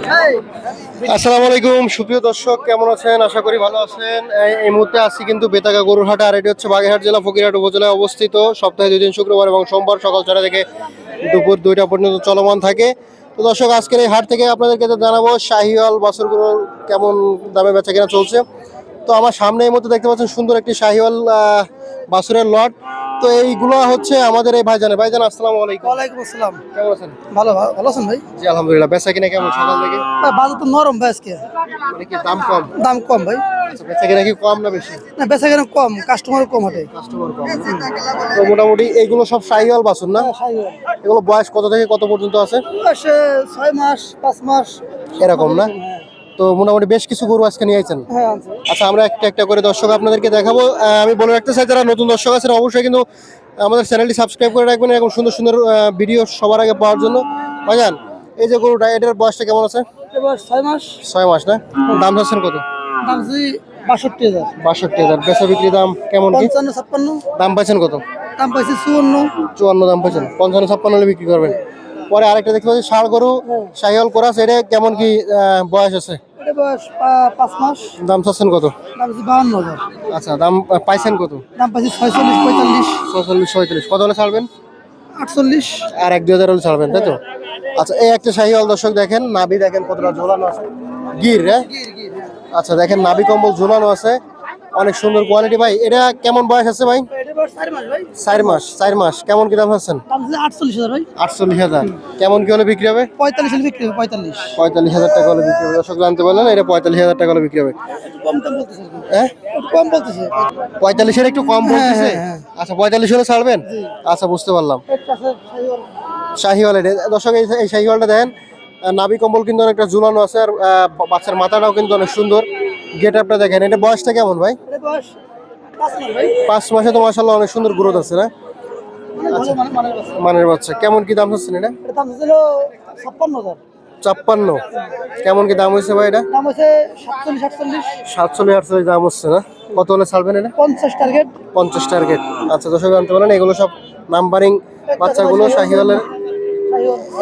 আসসালামু আলাইকুম সুপ্রিয় দর্শক কেমন আছেন? আশা করি ভালো আছেন। এই- মুহূর্তে আছি কিন্তু বেতাগা গরুরহাট আর এটি হচ্ছে বাগেরহাট জেলা ফকিরহাট উপজেলায় অবস্থিত। সপ্তাহে দুই দিন শুক্রবার এবং সোমবার সকাল ছটা থেকে দুপুর দুইটা পর্যন্ত চলমান থাকে। তো দর্শক আজকের এই হাট থেকে আপনাদেরকে জানাব শাহিওয়াল বাছুরগুলোর কেমন দামে বেচা কেনা চলছে। তো আমার সামনে এই মুহূর্তে দেখতে পাচ্ছেন সুন্দর একটি শাহিওয়াল আহ, বাছুরের লট। তো এইগুলো হচ্ছে আমাদের এই ভাইজানের। ভাইজান আসসালামু আলাইকুম। ওয়ালাইকুম আসসালাম। কেমন আছেন? ভালো ভালো আছেন ভাই? জি আলহামদুলিল্লাহ। বেচা কিনা কেমন? সকাল থেকে? বাজার তো নরম ভাই আজকে। মানে কি দাম কম? দাম কম ভাই। আচ্ছা, বেচা কিনা কি কম না বেশি? না বেচা কেন কম কাস্টমার কম হাটে কাস্টমার কম তো মোটামুটি এইগুলো সব শাহিওয়াল বাছুর না? এগুলো বয়স কত থেকে কত পর্যন্ত আছে? ছয় মাস পাঁচ মাস। এরকম না? তো মোটামুটি বেশ কিছু গরু আজকে নিয়ে আইছেন। হ্যাঁ আচ্ছা আমরা একটা একটা করে দর্শক আপনাদেরকে দেখাবো। আমি বলে রাখতে চাই যারা নতুন দর্শক আছেন অবশ্যই কিন্তু আমাদের চ্যানেলটি সাবস্ক্রাইব করে রাখবেন এরকম সুন্দর সুন্দর ভিডিও সবার আগে পাওয়ার জন্য। ভাইজান এই যে গরুটা এটার বয়সটা কেমন আছে? ছয় মাস। ছয় মাস না? দাম চাচ্ছেন কত? দাম বাষট্টি হাজার। বাষট্টি হাজার। বেচা বিক্রি দাম কেমন কি? পঞ্চান্ন ছাপ্পান্ন। দাম পাচ্ছেন কত? দাম পাইছে চুয়ান্ন। চুয়ান্ন দাম পাচ্ছেন পঞ্চান্ন ছাপ্পান্ন বিক্রি করবেন। পরে আরেকটা দেখতে পাচ্ছি ষাড় গরু শাহিওয়াল করাস এটা কেমন কি বয়স আছে? এটা বয়স পাঁচ মাস। দাম চাচ্ছেন কত? দাম বাহান্ন হাজার। আচ্ছা দাম পাইছেন কত? দাম পাইছে ছয়চল্লিশ পঁয়তাল্লিশ। কত হলে ছাড়বেন? আটচল্লিশ। আর এক দুই হাজার হলে ছাড়বেন তাই তো? আচ্ছা এই একটা শাহিওয়াল দর্শক দেখেন নাভি দেখেন কতটা ঝোলানো আছে। গির হ্যাঁ? আচ্ছা দেখেন নাভি কম্বল ঝোলানো আছে। অনেক সুন্দর কোয়ালিটি ভাই। এটা কেমন বয়স আছে ভাই? চার মাস চার মাস কেমন কি দাম পাচ্ছেন আটচল্লিশ হাজার ভাই। আটচল্লিশ হাজার। কেমন কি হলে বিক্রি হবে? পঁয়তাল্লিশ হলে বিক্রি হবে পঁয়তাল্লিশ। পঁয়তাল্লিশ হাজার টাকা হলে বিক্রি হবে। দর্শক জানতে পারলেন এটা পঁয়তাল্লিশ হাজার টাকা হলে বিক্রি হবে। কম বলতেছে আর কি। হ্যাঁ? পঁয়তাল্লিশের একটু কম বলতেছে? হ্যাঁ, হ্যাঁ। আচ্ছা পঁয়তাল্লিশ হলে ছাড়বেন? আচ্ছা বুঝতে পারলাম। শাহিওয়াল। এটা দর্শক এই শাহিওয়ালটা দেখেন নাভি কম্বল কিন্তু অনেকটা ঝুলানো আছে আর বাচ্চার মাথাটাও কিন্তু অনেক সুন্দর। গেট আপটা দেখেন এটা বয়সটা কেমন ভাই? বয়স পাঁচ মাস তো মাসাল্লাহ অনেক সুন্দর গ্রোথ আছে না? মানে মানের বাচ্চা। কেমন কি দাম হচ্ছে এটা? ছাপ্পান্ন কেমন কি দাম হয়েছে ভাই এটা? দাম সাতচল্লিশ আটচল্লিশ। সাতচল্লিশ আটচল্লিশ দাম হচ্ছে না? কত হলে ছাড়বেন এটা? পঞ্চাশ টার্গেট পঞ্চাশ টার্গেট আচ্ছা দর্শক জানতে পারেন এগুলো সব নাম্বারিং বাচ্চাগুলো শাহিওয়ালের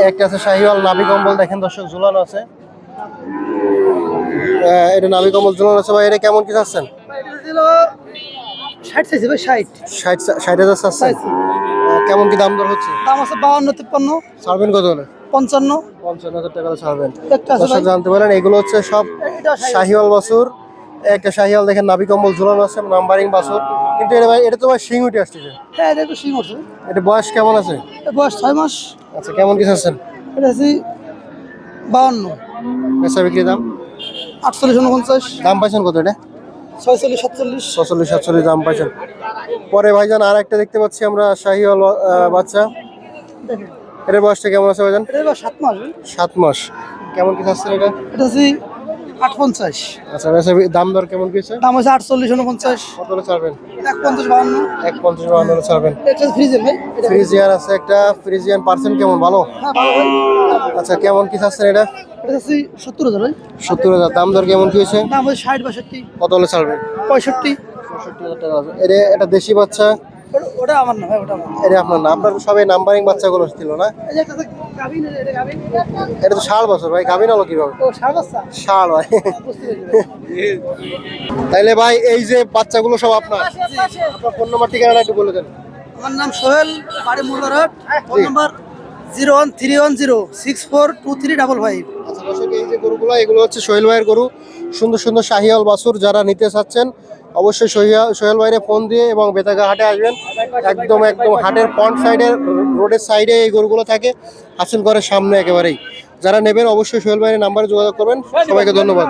একটা আছে শাহিওয়াল নাভি কম্বল দেখেন দর্শক ঝুলানো আছে। এটা নাভি কম্বল ঝুলানো আছে ভাই এটা কেমন কি চাচ্ছেন? ষাট চাইছে ভাই ষাট। ষাট ষাট হাজার চাচ্ছেন চাইছি কেমন কি দাম দর হচ্ছে? দাম আছে বাউন্ন তিপ্পান্ন। ছাড়বেন কত হলে? পঞ্চান্ন। পঞ্চান্ন হাজার টাকা ছাড়বেন। একটা আছে ভাই। জানতে পারেন এগুলো হচ্ছে সব এটা শাহিওয়াল। শাহিওয়াল বাছুর। একটা শাহিওয়াল দেখেন নাভি কম্বল ঝুলানো আছে নাম্বারিং বাছুর। কিন্তু এটা ভাই এটা তো ভাই শিং উঠে আসতেছে। হ্যাঁ এটা একটু সিং উঠছে এটা বয়স কেমন আছে? বয়স ছয় মাস। আচ্ছা কেমন কি চাচ্ছেন? এটা আছে বাউন্ন বেচা বিক্রি দাম? আটচল্লিশ উনপঞ্চাশ দাম পাইছেন কত এটা? ছয়চল্লিশ সাতচল্লিশ? ছচল্লিশ সাতচল্লিশ দাম পাইছেন। পরে ভাইজান আর একটা দেখতে পাচ্ছি আমরা শাহিওয়াল বাচ্চা। এটার বয়সটা কেমন আছে ভাইজান? এটা সাত মাস। সাত মাস। কেমন কি চাচ্ছেন এটা? এটা আছে আট পঞ্চাশ আচ্ছা দাম দর কেমন কি দাম হচ্ছে আটচল্লিশ উনপঞ্চাশ কত হলে ছাড়বেন? এক পঞ্চাশ এক পঞ্চাশ বাহান্ন হলে ছাড়বেন। এটা ফ্রিজের ভাই। ফ্রিজিয়ান আছে একটা ফ্রিজিয়ান পার্সেন্ট কেমন? ভালো? হ্যাঁ ভালো ভাই। আচ্ছা কেমন কি এটা? আছে সত্তর হাজার ভাই। সত্তর হাজার। দাম দর কেমন কি হয়েছে? দাম হচ্ছে ষাট বাষট্টি। কত হলে ছাড়বেন পঁয়ষট্টি। পঁয়ষট্টি হাজার টাকা। এটা এটা দেশি বাচ্চা? ওটা- আমার না ভাই ওটা। এটা আপনার না। আপনার সবাই নাম্বারিং বাচ্চাগুলো ছিল না? এটা তো ষাট বছর ভাই। গাভিন হলো কীভাবে? ষাট ভাই। তাইলে ভাই এই যে বাচ্চাগুলো সব আপনার? আপনার ফোন নাম্বার ঠিকানাটা একটু বলে দেন। আমার নাম সোহেল বাড়ি Mollarhat phone number zero one three one zero six four two three double five আচ্ছা দর্শক এই যে গরুগুলো, এগুলো হচ্ছে সোহেল ভাইয়ের গরু। সুন্দর সুন্দর শাহিয়াল বাসুর যারা নিতে চাচ্ছেন, অবশ্যই সোহেল ভাইয়ের ফোন দিয়ে এবং বেতাগা হাটে আসবেন। একদম একদম হাটের ফ্রন্ট সাইডের রোডের সাইডে এই গরুগুলো থাকে, হাসিল ঘরের সামনে একেবারেই। যারা নেবেন, অবশ্যই সোহেল ভাইয়ের নাম্বারে যোগাযোগ করবেন। সবাইকে ধন্যবাদ।